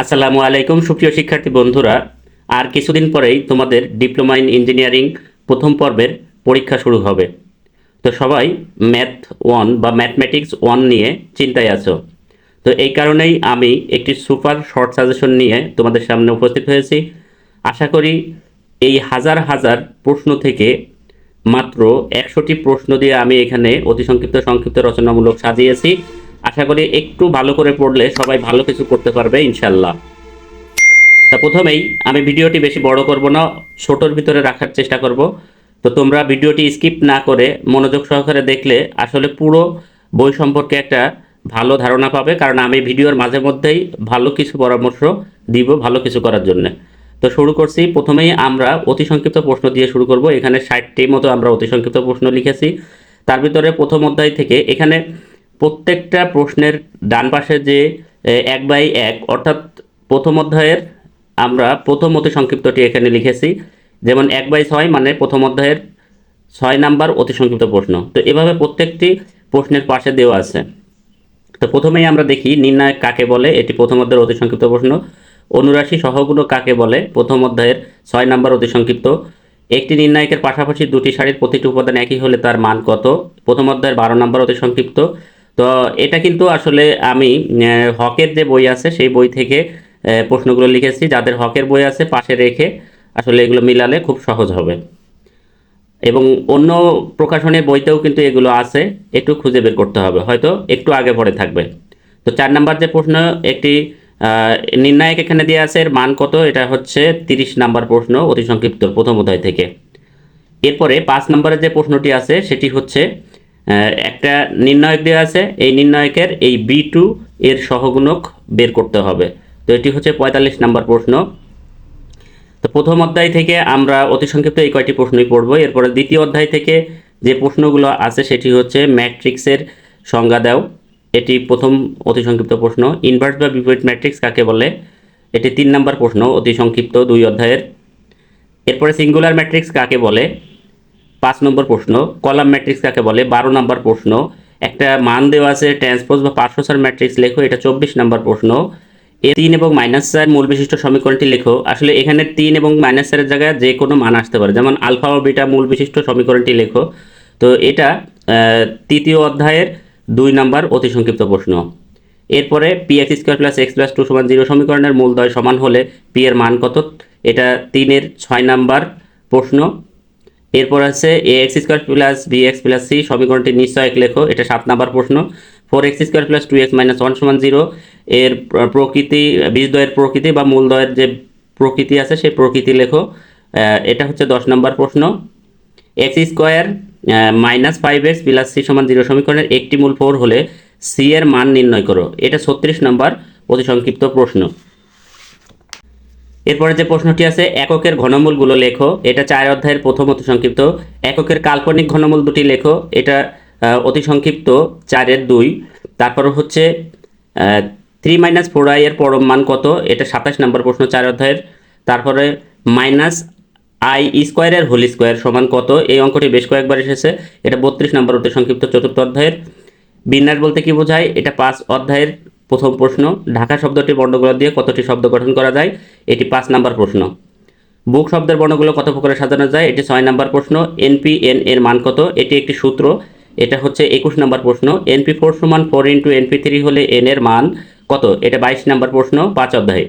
আসসালামু আলাইকুম, সুপ্রিয় শিক্ষার্থী বন্ধুরা। আর কিছুদিন পরেই তোমাদের ডিপ্লোমা ইন ইঞ্জিনিয়ারিং প্রথম পর্বের পরীক্ষা শুরু হবে। তো সবাই ম্যাথ ওয়ান বা ম্যাথমেটিক্স ওয়ান নিয়ে চিন্তায় আছো। তো এই কারণেই আমি একটি সুপার শর্ট সাজেশন নিয়ে তোমাদের সামনে উপস্থিত হয়েছি। আশা করি এই হাজার হাজার প্রশ্ন থেকে মাত্র একশোটি প্রশ্ন দিয়ে আমি এখানে অতি সংক্ষিপ্ত সংক্ষিপ্ত রচনামূলক সাজিয়েছি। আশা করি একটু ভালো করে পড়লে সবাই ভালো কিছু করতে পারবে ইনশাল্লাহ তা প্রথমেই আমি ভিডিওটি বেশি বড় করব না, ছোটোর ভিতরে রাখার চেষ্টা করব। তো তোমরা ভিডিওটি স্কিপ না করে মনোযোগ সহকারে দেখলে আসলে পুরো বই সম্পর্কে একটা ভালো ধারণা পাবে, কারণ আমি ভিডিওর মাঝে মধ্যেই ভালো কিছু পরামর্শ দিব ভালো কিছু করার জন্য। তো শুরু করছি। প্রথমেই আমরা অতি সংক্ষিপ্ত প্রশ্ন দিয়ে শুরু করব। এখানে ষাটটি মতো আমরা অতি সংক্ষিপ্ত প্রশ্ন লিখেছি। তার ভিতরে প্রথম অধ্যায় থেকে এখানে প্রত্যেকটা প্রশ্নের ডান পাশে যে এক বাই এক, অর্থাৎ প্রথম অধ্যায়ের আমরা প্রথম অতি সংক্ষিপ্তটি এখানে লিখেছি। যেমন এক বাই ছয় মানে প্রথম অধ্যায়ের ছয় নাম্বার অতি সংক্ষিপ্ত প্রশ্ন। তো এভাবে প্রত্যেকটি প্রশ্নের পাশে দেওয়া আছে। তো প্রথমেই আমরা দেখি নির্ণায়ক কাকে বলে, এটি প্রথম অধ্যায়ের অতি সংক্ষিপ্ত প্রশ্ন। অনুরাশি সহগুণ কাকে বলে, প্রথম অধ্যায়ের ছয় নাম্বার অতি সংক্ষিপ্ত। একটি নির্ণায়কের পাশাপাশি দুটি শাড়ির প্রতিটি উপাদান একই হলে তার মান কত? প্রথম অধ্যায়ের বারো নাম্বার অতি সংক্ষিপ্ত। তো এটা কিন্তু আসলে আমি হকের যে বই আছে, সেই বই থেকে প্রশ্নগুলো লিখেছি। যাদের হকের বই আছে, পাশে রেখে আসলে এগুলো মিলালে খুব সহজ হবে। এবং অন্য প্রকাশনের বইতেও কিন্তু এগুলো আছে, একটু খুঁজে বের করতে হবে। হয়তো একটু আগে পরে থাকবে। তো চার নাম্বার যে প্রশ্ন, একটি নির্ণায়ক এখানে দেওয়া আছে, এর মান কত? এটা হচ্ছে তিরিশ নাম্বার প্রশ্ন, অতি সংক্ষিপ্ত, প্রথম অধ্যায় থেকে। এরপরে পাঁচ নম্বরের যে প্রশ্নটি আছে, সেটি হচ্ছে একটা নির্ণায়ক দেওয়া আছে, এই নির্ণায়কের এই বি টু এর সহগুণক বের করতে হবে। তো এটি হচ্ছে পঁয়তাল্লিশ নাম্বার প্রশ্ন। তো প্রথম অধ্যায় থেকে আমরা অতি সংক্ষিপ্ত এই কয়টি প্রশ্নই পড়ব। এরপরে দ্বিতীয় অধ্যায় থেকে যে প্রশ্নগুলো আছে, সেটি হচ্ছে ম্যাট্রিক্সের সংজ্ঞা দাও। এটি প্রথম অতি সংক্ষিপ্ত প্রশ্ন। ইনভার্স বা বিপরীত ম্যাট্রিক্স কাকে বলে? এটি তিন নম্বর প্রশ্ন, অতি সংক্ষিপ্ত দুই অধ্যায়ের। এরপরে সিঙ্গুলার ম্যাট্রিক্স কাকে বলে? পাঁচ নম্বর প্রশ্ন, কলাম ম্যাট্রিক্স কাকে বলে? বারো নম্বর প্রশ্ন, একটা মান দেওয়া আছে ট্রান্সপোজ বা পার্শ্বসার ম্যাট্রিক্স, লেখো, এটা চব্বিশ নম্বর প্রশ্ন। এ তিন এবং মাইনাস চার মূল বিশিষ্ট সমীকরণটি লেখো। আসলে এখানে তিন এবং মাইনাস চারের জায়গায় যে কোনো মান আসতে পারে। যেমন আলফা ও বিটা মূল বিশিষ্ট সমীকরণটি লেখো। তো এটা তৃতীয় অধ্যায়ের দুই নম্বর অতি সংক্ষিপ্ত প্রশ্ন। এরপরে P X square plus X plus two সমান জিরো সমীকরণের মূলদয় সমান হলে পি এর মান কত? এটা তিনের ছয় নাম্বার প্রশ্ন। এরপর আছে A X square plus B X plus C সমীকরণটি নিশ্চয়ক লেখো, এটা সাত নাম্বার প্রশ্ন। Four X square plus two X minus one সমান জিরো এর প্র- প্রকৃতি, বীজদ্বয়ের প্রকৃতি বা মূলদয়ের যে প্রকৃতি আছে, সেই প্রকৃতি লেখো। এটা হচ্ছে দশ নম্বর প্রশ্ন। X square minus five X plus C সমান জিরো সমীকরণের একটি মূল ফোর হলে সি এর মান নির্ণয় করো। এটা ছত্রিশ নম্বর অতি সংক্ষিপ্ত প্রশ্ন। এরপরে যে প্রশ্নটি আছে, এককের ঘনমূলগুলো লেখো। এটা চার অধ্যায়ের প্রথম অতি সংক্ষিপ্ত। এককের কাল্পনিক ঘনমূল দুটি লেখো। এটা অতি সংক্ষিপ্ত, চারের দুই। তারপর হচ্ছে থ্রি মাইনাস ফোর আই এর পরম মান কত? এটা সাতাশ নম্বর প্রশ্ন, চার অধ্যায়ের। তারপরে মাইনাস আই স্কোয়ারের হোল স্কোয়ার সমান কত? এই অঙ্কটি বেশ কয়েকবার এসেছে। এটা বত্রিশ নম্বর অতি সংক্ষিপ্ত চতুর্থ অধ্যায়ের। বিন্যাস বলতে কি বোঝায়? এটা পাঁচ অধ্যায়ের প্রথম প্রশ্ন, ঢাকা শব্দটি বর্ণগুলো দিয়ে কতটি শব্দ গঠন করা যায়? এটি পাঁচ নাম্বার প্রশ্ন। বুক শব্দের বর্ণগুলো কত প্রকারে সাজানো যায়? এটি ছয় নাম্বার প্রশ্ন এনপি এন এর মান কত? এটি একটি সূত্র, এটা হচ্ছে একুশ নাম্বার প্রশ্ন এনপি ফোর সমান ফোর ইন্টু এনপি থ্রি হলে এন এর মান কত? এটা বাইশ নাম্বার প্রশ্ন, পাঁচ অধ্যায়ে।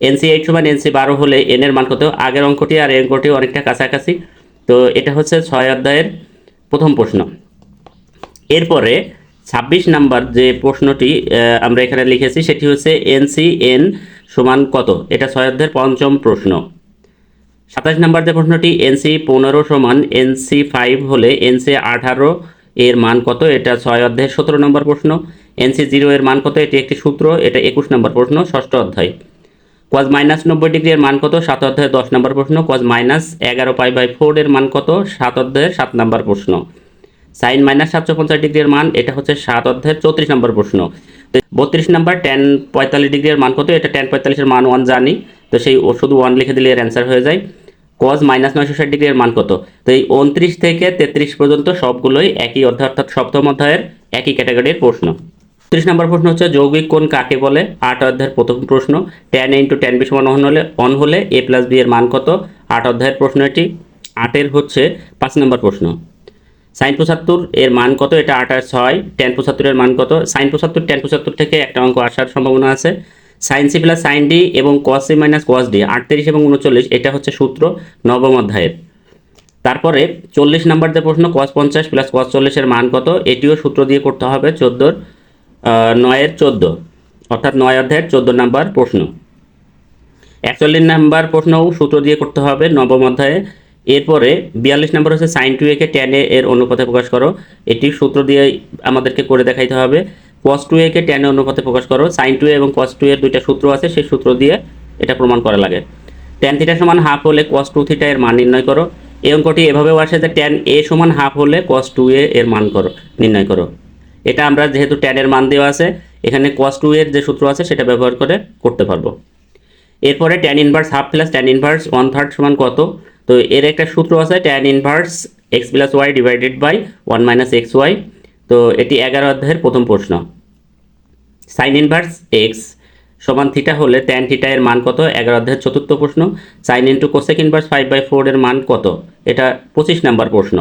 এনসি এইট সমান এনসি বারো হলে এন এর মান কত? আগের অঙ্কটি আর এই অঙ্কটি অনেকটা কাছাকাছি। তো এটা হচ্ছে ছয় অধ্যায়ের প্রথম প্রশ্ন। এরপরে ছাব্বিশ নাম্বার যে প্রশ্নটি আমরা এখানে লিখেছি, সেটি হচ্ছে এনসি এন সমান কত? এটা অধ্যায়ের পঞ্চম প্রশ্ন। সাতাশ নাম্বার যে প্রশ্নটি এনসি পনেরো সমান এনসি ফাইভ হলে এনসি আঠারো এর মান কত? এটা ছয় অধ্যায়ের সতেরো নম্বর প্রশ্ন। এনসি জিরো এর মান কত? এটি একটি সূত্র, এটা একুশ নম্বর প্রশ্ন, ষষ্ঠ অধ্যায়। কজ মাইনাস নব্বই ডিগ্রি এর মান কত? সাত অধ্যায়ের দশ নম্বর প্রশ্ন। কজ মাইনাস এগারো পাই বাই ফোর এর মান কত? সাত অধ্যায়ের সাত নম্বর প্রশ্ন। সাইন মাইনাস সাতশো পঞ্চাশ ডিগ্রির মান, এটা হচ্ছে সাত অধ্যায়ের চৌত্রিশ নম্বর প্রশ্ন। তো বত্রিশ নম্বর, টেন পঁয়তাল্লিশ ডিগ্রির মান কত? এটা টেন পঁয়তাল্লিশের মান ওয়ান জানি। তো সেই শুধু ওয়ান লিখে দিলে এর অ্যান্সার হয়ে যায়। কজ মাইনাস নয়শো ষাট ডিগ্রির মান কত? তো এই উনত্রিশ থেকে তেত্রিশ পর্যন্ত সবগুলোই একই অধ্যায়, অর্থাৎ সপ্তম অধ্যায়ের একই ক্যাটাগরির প্রশ্ন। ত্রিশ নম্বর প্রশ্ন হচ্ছে, যৌগিক কোণ কাকে বলে? আট অধ্যায়ের প্রথম প্রশ্ন। টেন ইন্টু টেন বি সমান অন হলে অন হলে এ প্লাস বি এর মান কত? আট অধ্যায়ের প্রশ্ন এটি। আটের হচ্ছে পাঁচ নম্বর প্রশ্ন। সাইন পঁচাত্তর এর মান কত? এটা আঠাশ ছয়। টেন পঁচাত্তরের মান কত? সাইন পঁচাত্তর টেন পঁচাত্তর থেকে একটা অঙ্ক আসার সম্ভাবনা আছে। Sine C plus sine D এবং cos C minus cos D আটত্রিশ এবং উনচল্লিশ, এটা হচ্ছে সূত্র নবম অধ্যায়ের। তারপরে চল্লিশ নাম্বার যে প্রশ্ন কস পঞ্চাশ প্লাস কস চল্লিশের মান কত? এটিও সূত্র দিয়ে করতে হবে চোদ্দোর নয়ের চোদ্দ। অর্থাৎ নয় অধ্যায়ের চোদ্দ নাম্বার প্রশ্ন। একচল্লিশ নাম্বার প্রশ্নও সূত্র দিয়ে করতে হবে নবম অধ্যায়ে। এরপরে বিয়াল্লিশ নম্বর হচ্ছে সাইন টু একে টেন এ এর অনুপাতে প্রকাশ করো। এটি সূত্র দিয়ে আমাদেরকে করে দেখাইতে হবে। কস টু একে টেন অনুপাতে প্রকাশ করো। সাইন টু এবং কস টু এর দুইটা সূত্র আছে, সেই সূত্র দিয়ে এটা প্রমাণ করা লাগে। টেন থিটা সমান হাফ হলে কস টু থিটা এর মান নির্ণয় করো। এই অঙ্কটি এভাবেও আসে যে টেন এ সমান হাফ হলে কস টু এ এর মান করো, নির্ণয় করো। এটা আমরা যেহেতু ট্যানের মান দেওয়া আছে, এখানে কস টু এর যে সূত্র আছে, সেটা ব্যবহার করে করতে পারব। এরপরে tan inverse half plus tan inverse one third সমান কত? তো এর একটা সূত্র আছে tan inverse X plus Y divided by one minus X Y তো এটি এগারো অধ্যায়ের প্রথম প্রশ্ন। সাইন ইনভার্স এক্স সমান থিটা হলে ট্যান থিটা এর মান কত? এগারো অধ্যায়ের চতুর্থ প্রশ্ন। Sine into cosec inverse five by four এর মান কত? এটা পঁচিশ নাম্বার প্রশ্ন।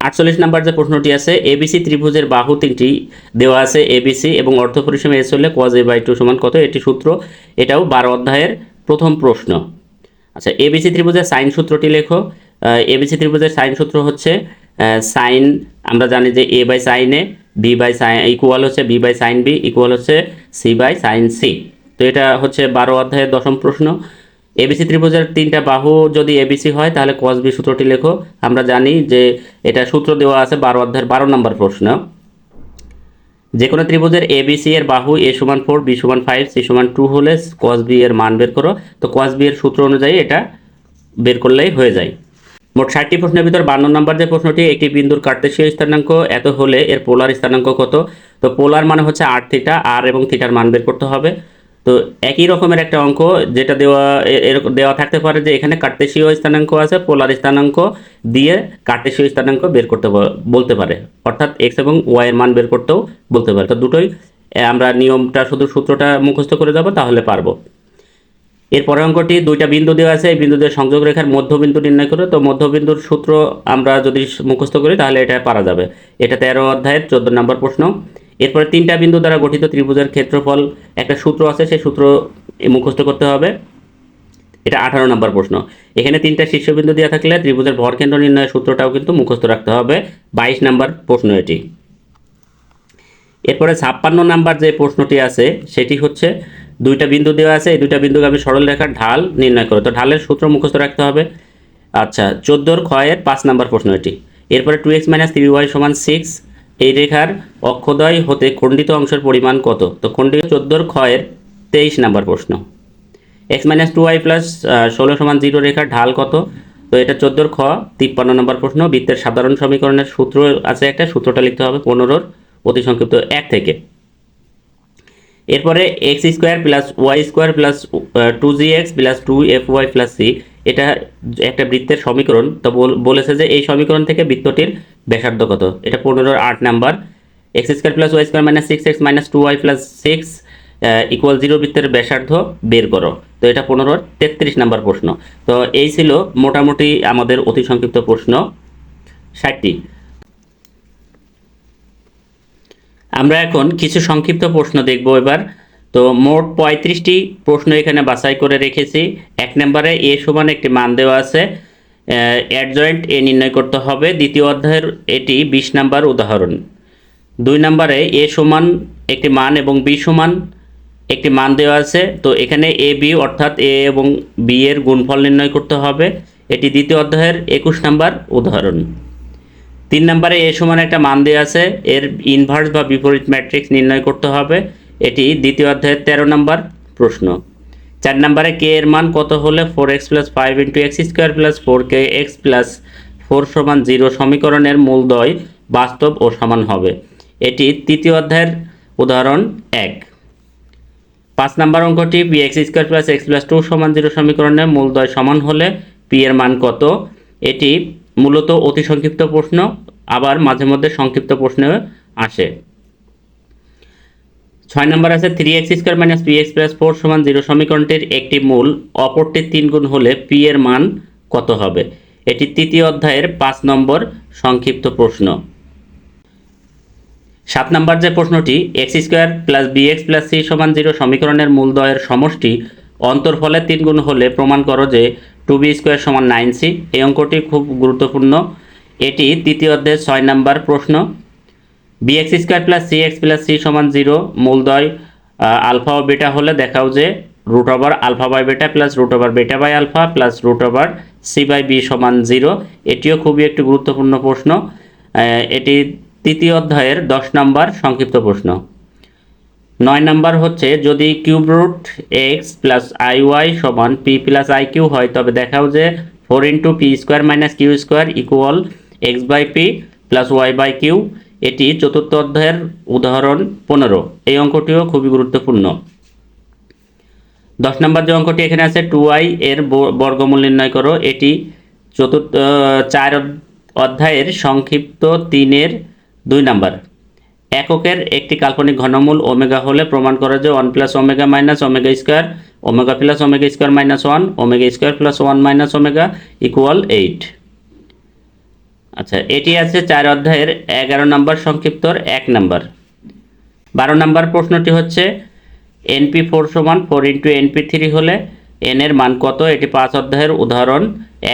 আটচল্লিশ নাম্বার যে প্রশ্নটি আছে এবিসি ত্রিভুজের বাহু তিনটি দেওয়া আছে এবিসি এবং অর্থ পরিসীমা এস হলে কজ এ বাই টু সমান কত? এটি সূত্র। এটাও বারো অধ্যায়ের প্রথম প্রশ্ন। আচ্ছা এবিসি ত্রিভুজের সাইন সূত্রটি লেখো। এবিসি ত্রিভুজের সাইন সূত্র হচ্ছে সাইন, আমরা জানি যে A by sine A B by sine equal হচ্ছে B by sine B equal হচ্ছে সি বাই সাইন সি। তো এটা হচ্ছে বারো অধ্যায়ের দশম প্রশ্ন। এবিসি ত্রিভুজের তিনটা বাহু যদি এবিসি হয়, তাহলে কস বি সূত্রটি লেখো। আমরা জানি যে এটা সূত্র দেওয়া আছে বারো অধ্যায়ের বারো নম্বর প্রশ্ন। যে কোনো ত্রিভুজের এ বি সি এর বাহু এ সমান ফোর বি সমান ফাইভ সি সমান টু হলে কস বি এর মান বের করো। তো কস বি এর সূত্র অনুযায়ী এটা বের করলেই হয়ে যায়। মোট ষাটটি প্রশ্নের ভিতর বান্ন নম্বর যে প্রশ্নটি, একটি বিন্দুর কার্তেশীয় স্থানাঙ্ক, এত হলে এর পোলার স্থানাঙ্ক কত? তো পোলার মানে হচ্ছে আর থিটা আর এবং থিটার মান বের করতে হবে। তো একই রকমের একটা অঙ্ক যেটা দেওয়া এরকম দেওয়া থাকতে পারে যে এখানে কার্তেশীয় স্থানাঙ্ক আছে, পোলার স্থানাঙ্ক দিয়ে কার্তেশীয় স্থানাঙ্ক বের করতে বলতে পারে। অর্থাৎ এক্স এবং ওয়াই এর মান বের করতেও বলতে পারে। তো দুটোই আমরা নিয়মটা শুধু সূত্রটা মুখস্থ করে যাব, তাহলে পারব। এর পরের অঙ্কটি দুইটা বিন্দু দেওয়া আছে, এই বিন্দুদের সংযোগ রেখার মধ্যবিন্দু নির্ণয় করে। তো মধ্যবিন্দুর সূত্র আমরা যদি মুখস্থ করি, তাহলে এটা পারা যাবে। এটা তেরো অধ্যায়ের চোদ্দ নম্বর প্রশ্ন। এরপরে তিনটা বিন্দু দ্বারা গঠিত ত্রিভুজের ক্ষেত্রফল, একটা সূত্র আছে, সেই সূত্র মুখস্থ করতে হবে। এটা আঠারো নম্বর প্রশ্ন। এখানে তিনটা শীর্ষবিন্দু দেওয়া থাকলে ত্রিভুজের ভরকেন্দ্র নির্ণয়ের সূত্রটাও কিন্তু মুখস্থ রাখতে হবে। বাইশ নম্বর প্রশ্ন এটি। এরপরে ছাপ্পান্ন নাম্বার যে প্রশ্নটি আছে, সেটি হচ্ছে, দুইটা বিন্দু দেওয়া আছে, এই দুইটা বিন্দুকে আমি সরল রেখার ঢাল নির্ণয় করো। তো ঢালের সূত্র মুখস্থ রাখতে হবে। আচ্ছা চোদ্দোর ক্ষয়ের পাঁচ নাম্বার প্রশ্ন এটি। এরপরে two X minus three Y সমান সিক্স এই রেখার অক্ষদয় হতে খণ্ডিত অংশের পরিমাণ কত? তো খণ্ডিত চোদ্দোর ক্ষয়ের তেইশ নাম্বার প্রশ্ন। X minus two Y plus ষোলো সমান জিরো রেখার ঢাল কত? তো এটা চোদ্দোর খ, তিপ্পান্ন নম্বর প্রশ্ন। বৃত্তের সাধারণ সমীকরণের সূত্র আছে একটা, সূত্রটা লিখতে হবে পনেরোর অতি সংক্ষিপ্ত এক থেকে। এরপরে X square plus Y square plus two G X plus two F Y plus C এটা একটা বৃত্তের সমীকরণ, তো বলেছে যে এই সমীকরণ থেকে বৃত্তটির ব্যাসার্ধ কত? এটা পনেরোর আট number. X square plus Y square minus six X minus two Y plus six equal zero বৃত্তের ব্যাসার্ধ বের করো। তো এটা পনেরোর তেত্রিশ নাম্বার প্রশ্ন। তো এই ছিল মোটামুটি আমাদের অতি সংক্ষিপ্ত প্রশ্ন ষাটটি। আমরা এখন কিছু সংক্ষিপ্ত প্রশ্ন দেখব এবার। তো মোট পঁয়ত্রিশটি প্রশ্ন এখানে বাছাই করে রেখেছি। এক নম্বরে এ সমান একটি মান দেওয়া আছে। অ্যাডজয়েন্ট এ নির্ণয় করতে হবে। দ্বিতীয় অধ্যায়ের এটি বিশ নাম্বার উদাহরণ। দুই নম্বরে এ সমান একটি মান এবং বি সমান একটি মান দেওয়া আছে। তো এখানে এ, বি অর্থাৎ এ এবং বি এর গুণফল নির্ণয় করতে হবে। এটি দ্বিতীয় অধ্যায়ের একুশ নাম্বার উদাহরণ। তিন নম্বরে এ সমান একটা মান দেওয়া আছে। এর ইনভার্স বা বিপরীত ম্যাট্রিক্স নির্ণয় করতে হবে। এটি দ্বিতীয় অধ্যায়ের তেরো নম্বর প্রশ্ন। চার নম্বরে কে এর মান কত হলে four X plus five into X square plus four K X plus four সমান জিরো সমীকরণের মূলদয় বাস্তব ও সমান হবে। এটি তৃতীয় অধ্যায়ের উদাহরণ এক। পাঁচ নম্বর অঙ্কটি P X square plus X plus two সমান জিরো সমীকরণের মূলদয় সমান হলে পি এর মান কত? এটি মূলত অতি সংক্ষিপ্ত প্রশ্ন, আবার মাঝে মধ্যে সংক্ষিপ্ত প্রশ্নে আসে। ছয় নম্বর আছে three X square minus P X plus four সমান জিরো সমীকরণটির একটি মূল, অপরটির তিন গুণ হলে পি এর মান কত হবে? এটি তৃতীয় অধ্যায়ের পাঁচ নম্বর সংক্ষিপ্ত প্রশ্ন। সাত নম্বর যে প্রশ্নটি X square plus B X plus C সমান জিরো সমীকরণের মূলদয়ের সমষ্টি, অন্তর্ফলে তিন গুণ হলে প্রমাণ করো যে টু বি স্কোয়ার সমান নাইন সি এই অঙ্কটি খুব গুরুত্বপূর্ণ। এটি তৃতীয় অধ্যায়ের ছয় নম্বর প্রশ্ন। B X square plus C X plus C সমান জিরো মূলদয় আলফা ও বেটা হলে দেখাও যে root over alpha by beta plus root over beta by alpha plus root over C by B সমান জিরো এটিও খুবই একটি গুরুত্বপূর্ণ প্রশ্ন। এটি তৃতীয় অধ্যায়ের দশ নম্বর সংক্ষিপ্ত প্রশ্ন। নয় নাম্বার হচ্ছে, যদি cube root X plus I Y সমান পি প্লাস আই কিউ হয়, তবে দেখাও যে four into P square minus Q square equal X by P plus Y by Q এটি চতুর্থ অধ্যায়ের উদাহরণ পনেরো। এই অঙ্কটিও খুবই গুরুত্বপূর্ণ। দশ নম্বর যে অঙ্কটি এখানে আছে টু আই এর বর্গমূল নির্ণয় করো। এটি চতুর্থ চার অধ্যায়ের সংক্ষিপ্ত তিনের দুই নাম্বার। এককের একটি কাল্পনিক ঘনমূল ওমেগা হলে প্রমাণ করা যে one plus omega minus omega square omega plus omega square minus one omega square plus one minus omega equal eight আচ্ছা এটি আছে চার অধ্যায়ের এগারো নম্বর সংক্ষিপ্তর এক নম্বর। বারো নম্বর প্রশ্নটি হচ্ছে, এনপি ফোর সমান ফোর ইন্টু এনপি থ্রি হলে এন এর মান কত? এটি পাঁচ অধ্যায়ের উদাহরণ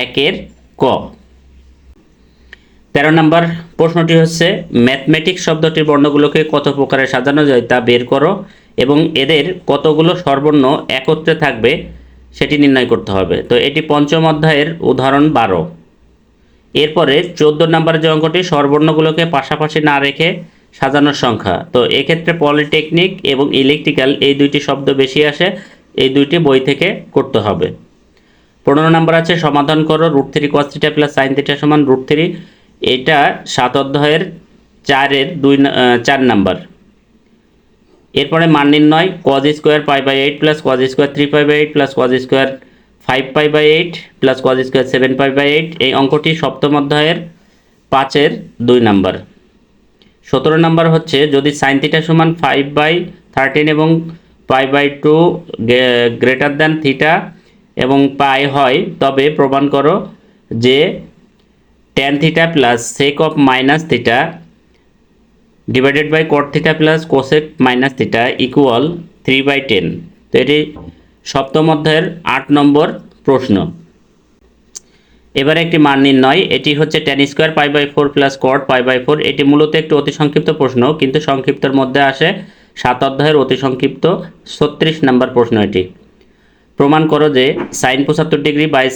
একের ক। তেরো নম্বর প্রশ্নটি হচ্ছে, ম্যাথমেটিক্স শব্দটির বর্ণগুলোকে কত প্রকারে সাজানো যায় তা বের করো এবং এদের কতগুলো সর্বর্ণ একত্রে থাকবে সেটি নির্ণয় করতে হবে। তো এটি পঞ্চম অধ্যায়ের উদাহরণ বারো। এরপরে চোদ্দ নম্বর যে অঙ্কটি স্বরবর্ণগুলোকে পাশাপাশি না রেখে সাজানোর সংখ্যা। তো এক্ষেত্রে পলিটেকনিক এবং ইলেকট্রিক্যাল এই দুইটি শব্দ বেশি আসে, এই দুইটি বই থেকে করতে হবে। পনেরো নম্বর আছে, সমাধান করো, root three cos theta plus sine theta সমান রুট থ্রি। এটা সাত অধ্যায়ের চারের দুই চার নাম্বার। এরপরে মান নির্ণয় cos square pi by eight plus cos square three pi by eight plus cos square five pi by eight plus cos square seven pi by eight এই অঙ্কটি সপ্তম অধ্যায়ের পাঁচের দুই নাম্বার। সতেরো নাম্বার হচ্ছে, যদি সাইন থিটা সমান ফাইভ বাই থার্টিন এবং pi by two greater than theta এবং পাই হয়, তবে প্রমাণ করো যে tan theta plus sec of minus theta divided by cot theta plus cosec minus theta equal three by ten তো এটি সপ্তম অধ্যায়ের আট নম্বর প্রশ্ন। এবারে একটি মান নির্ণয়, এটি হচ্ছে tan square pi by four plus cot pi by four এটি মূলত একটি অতি সংক্ষিপ্ত প্রশ্ন, কিন্তু সংক্ষিপ্তের মধ্যে আসে সাত অধ্যায়ের অতি সংক্ষিপ্ত ছত্রিশ নম্বর প্রশ্ন এটি। প্রমাণ করো যে সাইন পঁচাত্তর ডিগ্রি বাই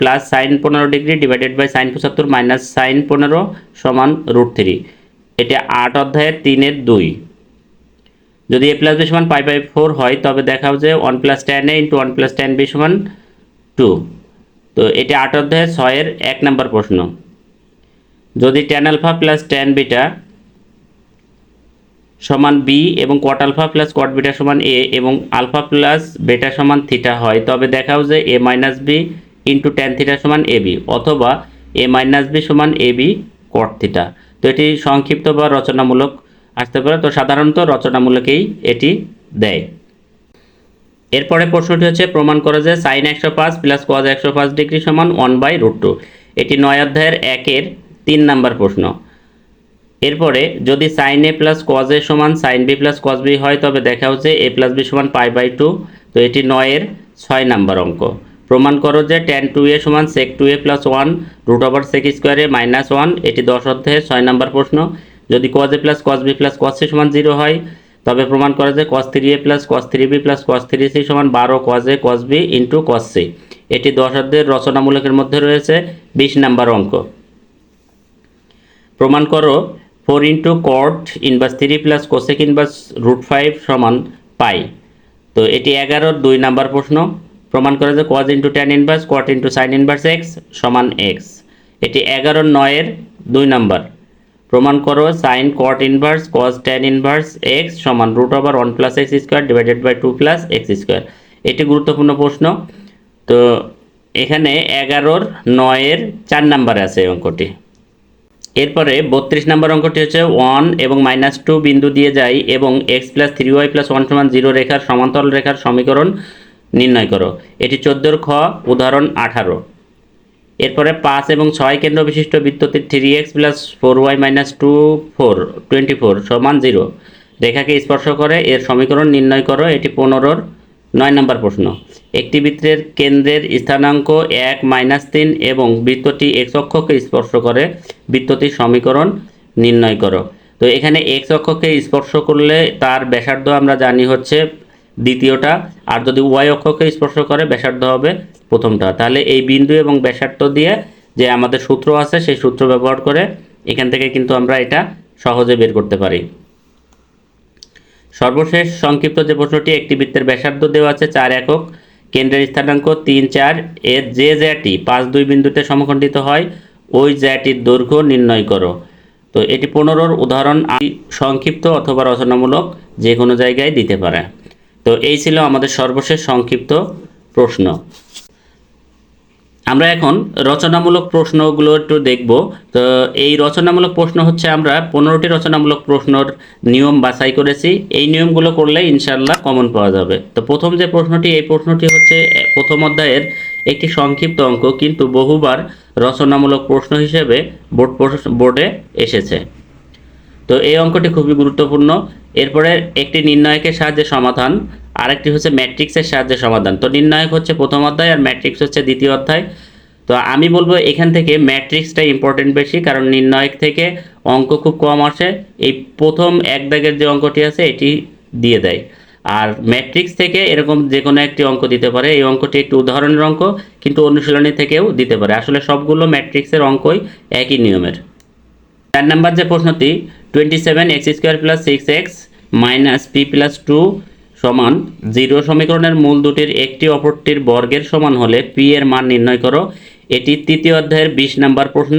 প্লাস সাইন পনেরো ডিগ্রি ডিভাইডেড বাই সাইন পঁচাত্তর মাইনাস সাইন পনেরো সমান রুট থ্রি এটা আট অধ্যায়ের তিনের দুই। যদি এ প্লাস বি সমান পাই বাই ফোর হয়, তবে দেখাও যে one plus tan A into one plus tan B সমান টু তো এটি আট অধ্যায়ের ছয়ের এক নম্বর প্রশ্ন। যদি tan alpha plus tan beta সমান বি এবং cot alpha plus cot beta সমান এ এবং আলফা প্লাস বেটা সমান থিটা হয়, তবে দেখাও যে A minus B into tan theta সমান এ বি অথবা এ মাইনাস বি সমান এ বি কট থিটা তো এটি সংক্ষিপ্ত বা রচনামূলক আসতে পারে। তো সাধারণত রচনামূলকেই এটি দেয়। এরপরে প্রশ্নটি হচ্ছে, প্রমাণ করে যে সাইন একশো পাঁচ প্লাস কজ একশো পাঁচ ডিগ্রি সমান ওয়ান বাই রুট টু এটি নয় অধ্যায়ের একের তিন নাম্বার প্রশ্ন। এরপরে যদি sine A plus cos A সমান sine B plus cos B হয়, তবে দেখা হচ্ছে এ প্লাস বি সমান পাই বাই টু তো এটি নয়ের ছয় নাম্বার অঙ্ক। প্রমাণ করো যে টেন টু এ সমান sec two A plus one root over sec স্কোয়ারে মাইনাস ওয়ান এটি দশ অধ্যায়ের ছয় নাম্বার প্রশ্ন। যদি cos A plus cos B plus cos C সমান জিরো হয়, তবে প্রমাণ করা যায় cos three A plus cos three B plus cos three C সমান বারো cos A cos B into cos C এটি দশ অধ্যায়ের রচনামূলকের মধ্যে রয়েছে, বিশ নাম্বার অঙ্ক। প্রমাণ করো four into cot inverse three plus cosec inverse root five সমান পাই তো এটি এগারোর দুই নাম্বার প্রশ্ন। প্রমাণ করা যে cos into tan inverse cot into sine inverse X সমান এক্স এটি এগারোর নয়ের দুই নাম্বার। প্রমাণ করো sine cot inverse cos tan inverse X সমান root over one plus X square divided by two plus X square এটি গুরুত্বপূর্ণ প্রশ্ন। তো এখানে এগারোর নয়ের চার নাম্বারে আছে অঙ্কটি। এরপরে বত্রিশ নম্বর অঙ্কটি হচ্ছে ওয়ান এবং মাইনাস টু বিন্দু দিয়ে যায় এবং X plus three Y plus one সমান জিরো রেখার সমান্তরাল রেখার সমীকরণ নির্ণয় করো। এটি চোদ্দোর খ, উদাহরণ আঠারো। এরপরে পাঁচ এবং ছয় কেন্দ্র বিশিষ্ট বৃত্তটির three X plus four Y minus two four twenty four সমান জিরো রেখাকে স্পর্শ করে, এর সমীকরণ নির্ণয় করো, এটি পনেরোর নয় নম্বর প্রশ্ন। একটি বৃত্তের কেন্দ্রের স্থানাঙ্ক এক মাইনাস তিন এবং বৃত্তটি এক্স অক্ষকে স্পর্শ করে, বৃত্তটির সমীকরণ নির্ণয় করো। তো এখানে এক্স অক্ষকে স্পর্শ করলে তার ব্যাসার্ধ আমরা জানি হচ্ছে দ্বিতীয়টা, আর যদি ওয়াই অক্ষকে স্পর্শ করে ব্যাসার্ধ হবে প্রথমটা, তাহলে এই বিন্দু এবং ব্যাসার্ধ দিয়ে যে আমাদের সূত্র আছে, সেই সূত্র ব্যবহার করে এখান থেকে কিন্তু আমরা এটা সহজে বের করতে পারি। সর্বশেষ সংক্ষিপ্ত যে প্রশ্নটি, একটি বৃত্তের ব্যাসার্ধ দেওয়া আছে চার একক, কেন্দ্রের স্থানাঙ্ক তিন চার এর যে জ্যাটি পাঁচ দুই বিন্দুতে সমখণ্ডিত হয়, ওই জ্যাটির দৈর্ঘ্য নির্ণয় করো। তো এটি পনেরোর উদাহরণ সংক্ষিপ্ত অথবা রচনামূলক যে কোনো জায়গায় দিতে পারে। তো এই ছিল আমাদের সর্বশেষ সংক্ষিপ্ত প্রশ্ন। আমরা এখন রচনামূলক প্রশ্নগুলো একটু দেখব। তো এই রচনামূলক প্রশ্ন হচ্ছে, আমরা পনেরোটি রচনামূলক প্রশ্নর নিয়ম বাছাই করেছি। এই নিয়মগুলো করলে ইনশাল্লাহ কমন পাওয়া যাবে। তো প্রথম যে প্রশ্নটি, এই প্রশ্নটি হচ্ছে, প্রথম অধ্যায়ের একটি সংক্ষিপ্ত অঙ্ক, কিন্তু বহুবার রচনামূলক প্রশ্ন হিসেবে বোর্ড বোর্ডে এসেছে। তো এই অঙ্কটি খুবই গুরুত্বপূর্ণ। এরপরে একটি নির্ণায়কের সাহায্যে সমাধান, আরেকটি হচ্ছে ম্যাট্রিক্সের সাহায্যে সমাধান। তো নির্ণায়ক হচ্ছে প্রথম অধ্যায় আর ম্যাট্রিক্স হচ্ছে দ্বিতীয় অধ্যায়। তো আমি বলব এখান থেকে ম্যাট্রিক্সটা ইম্পর্টেন্ট বেশি, কারণ নির্ণায়ক থেকে অঙ্ক খুব কম আসে। এই প্রথম এক দাগের যে অঙ্কটি আছে, এটি দিয়ে দেয়। আর ম্যাট্রিক্স থেকে এরকম যে কোনো একটি অঙ্ক দিতে পারে। এই অঙ্কটি একটি উদাহরণের অঙ্ক, কিন্তু অনুশীলনী থেকেও দিতে পারে। আসলে সবগুলো ম্যাট্রিক্সের অঙ্কই একই নিয়মের। চার নাম্বার যে প্রশ্নটি twenty seven X square plus six X minus P plus two সমান জিরো সমীকরণের মূল দুটির একটি অপরটির বর্গের সমান হলে পি এর মান নির্ণয় করো। এটি তৃতীয় অধ্যায়ের বিশ নাম্বার প্রশ্ন।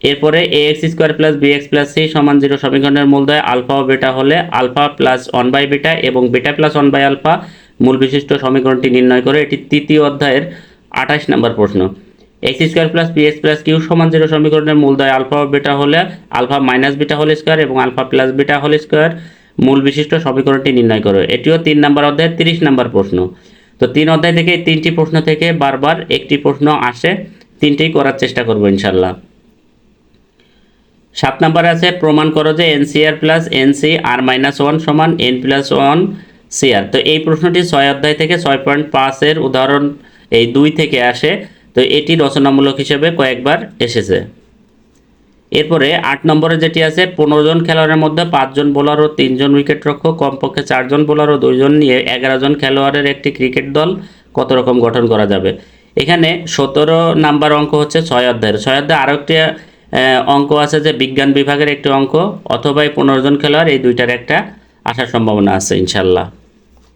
এরপরে A X square plus B X plus C সমান জিরো সমীকরণের মূলদয় আলফা ও বেটা হলে আলফা প্লাস ওয়ান বাই বেটা এবং বেটা প্লাস ওয়ান বাই আলফা মূল বিশিষ্ট সমীকরণটি নির্ণয় করে। এটি তৃতীয় অধ্যায়ের আঠাশ নাম্বার প্রশ্ন। X square plus P X plus Q সমান জিরো সমীকরণের মূলদয় আলফা ও বেটা হলে alpha minus beta whole square এবং alpha plus beta whole square মূল বিশিষ্ট সমীকরণটি নির্ণয় করো। এটিও তিন নাম্বার অধ্যায় তিরিশ নাম্বার প্রশ্ন। তো তিন অধ্যায় থেকে তিনটি প্রশ্ন থেকে বারবার একটি প্রশ্ন আসে, তিনটি করার চেষ্টা করব ইনশাল্লাহ সাত নাম্বার আছে, প্রমাণ করো যে N NCR plus NC R minus one সমান এন প্লাস ওয়ান সিআর তো এই প্রশ্নটি ছয় অধ্যায় থেকে ছয় পয়েন্ট পাঁচের উদাহরণ এই দুই থেকে আসে। তো এটি রচনামূলক হিসেবে কয়েকবার এসেছে। এরপরে আট নম্বরে যেটি আছে, পনেরো জন খেলোয়াড়ের মধ্যে পাঁচজন বোলার ও তিনজন উইকেট রক্ষক কমপক্ষে চারজন বোলার ও দুইজন নিয়ে এগারো জন খেলোয়াড়ের একটি ক্রিকেট দল কত রকম গঠন করা যাবে? এখানে সতেরো নাম্বার অঙ্ক হচ্ছে ছয় অধ্যায়ের। ছয় অধ্যায় আরও একটি অঙ্ক আছে যে বিজ্ঞান বিভাগের একটি অঙ্ক, অথবা এই পনেরো জন খেলোয়াড় এই দুইটার একটা আসার সম্ভাবনা আছে ইনশাল্লাহ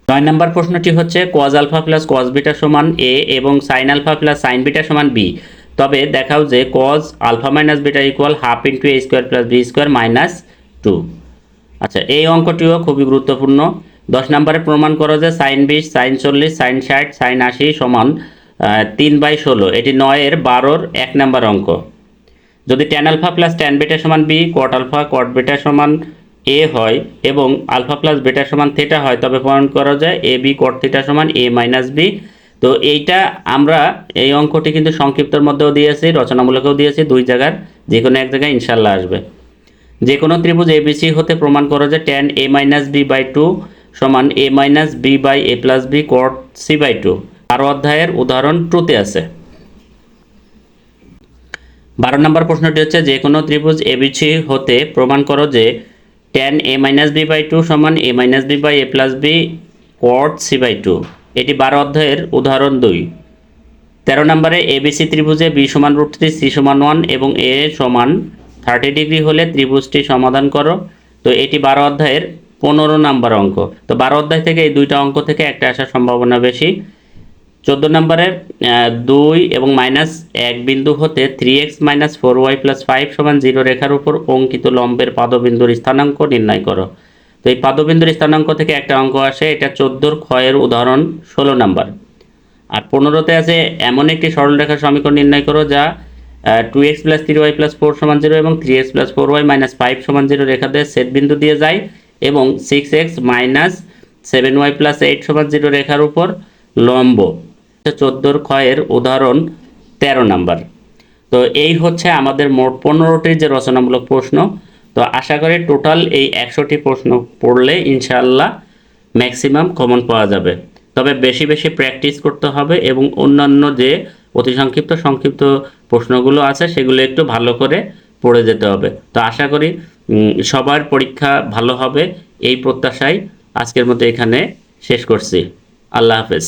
নয় নম্বর প্রশ্নটি হচ্ছে cos alpha plus cos beta সমান এ এবং sine alpha plus sine beta সমান বি তবে দেখাও যে cos alpha minus beta equal half into A square plus B square minus two আচ্ছা এই অঙ্কটিও খুবই গুরুত্বপূর্ণ। দশ নম্বরে প্রমাণ করো যে সাইন বিশ সাইন চল্লিশ সাইন ষাট সাইন আশি সমান তিন বাই ষোলো। এটি নয়ের বারোর এক নম্বর অঙ্ক। যদি ট্যান আলফা প্লাস ট্যান বেটা সমান বি কট আলফা কট বেটা সমান এ হয় এবং আলফা প্লাস বেটা সমান থিটা হয়, তবে প্রমাণ করা যায় এ বি কট থিটা সমান এ মাইনাস বি তো এইটা আমরা এই অঙ্কটি কিন্তু সংক্ষিপ্তর মধ্যেও দিয়েছি, রচনামূলকেও দিয়েছি, দুই জায়গার যে কোনো এক জায়গায় ইনশাল্লাহ আসবে। যে কোনো ত্রিভুজ এবিসি হতে প্রমাণ করো যে tan A minus B by two সমান A minus B by A plus B cot C by two আরও অধ্যায়ের উদাহরণ টুতে আছে। বারো নম্বর প্রশ্নটি হচ্ছে যে কোনো ত্রিভুজ এবিসি হতে প্রমাণ করো যে tan A minus B by two সমান A minus B by A plus B cot C by two এটি বারো অধ্যায়ের উদাহরণ দুই। তেরো নম্বরে এবিসি ত্রিভুজে বি সমান রুট থ্রি সি সমান ওয়ান এবং এ সমান থার্টি ডিগ্রি হলে ত্রিভুজটি সমাধান করো। তো এটি বারো অধ্যায়ের পনেরো নাম্বার অঙ্ক। তো বারো অধ্যায় থেকে এই দুইটা অঙ্ক থেকে একটা আসার সম্ভাবনা বেশি। চোদ্দ নম্বরের আহ, দুই এবং মাইনাস এক বিন্দু হতে three X minus four Y plus five সমান জিরো রেখার উপর অঙ্কিত লম্বের পাদবিন্দুর স্থানাঙ্ক নির্ণয় করো। তো এই পাদবিন্দুর স্থানাঙ্ক থেকে একটা অঙ্ক আসে, এটা চোদ্দোর ক্ষয়ের উদাহরণ ষোলো নাম্বার। আর পনেরোতে আছে, এমন একটি সরলরেখার সমীকরণ নির্ণয় করো যা two X plus three Y plus four সমান জিরো এবং three X plus four Y minus five সমান জিরো রেখা দিয়ে সেট বিন্দু দিয়ে যায় এবং six X minus seven Y plus eight সমান জিরো রেখার উপর লম্ব। চোদ্দোর ক্ষয়ের উদাহরণ তেরো নাম্বার। তো এই হচ্ছে আমাদের মোট পনেরোটি যে রচনামূলক প্রশ্ন। তো আশা করি টোটাল এই একশোটি প্রশ্ন পড়লে ইনশাআল্লাহ ম্যাক্সিমাম কমন পাওয়া যাবে। তবে বেশি বেশি প্র্যাকটিস করতে হবে এবং অন্যান্য যে অতি সংক্ষিপ্ত সংক্ষিপ্ত প্রশ্নগুলো আছে, সেগুলো একটু ভালো করে পড়ে যেতে হবে। তো আশা করি সবার পরীক্ষা ভালো হবে। এই প্রত্যাশায় আজকের মতো এখানে শেষ করছি। আল্লাহ হাফেজ।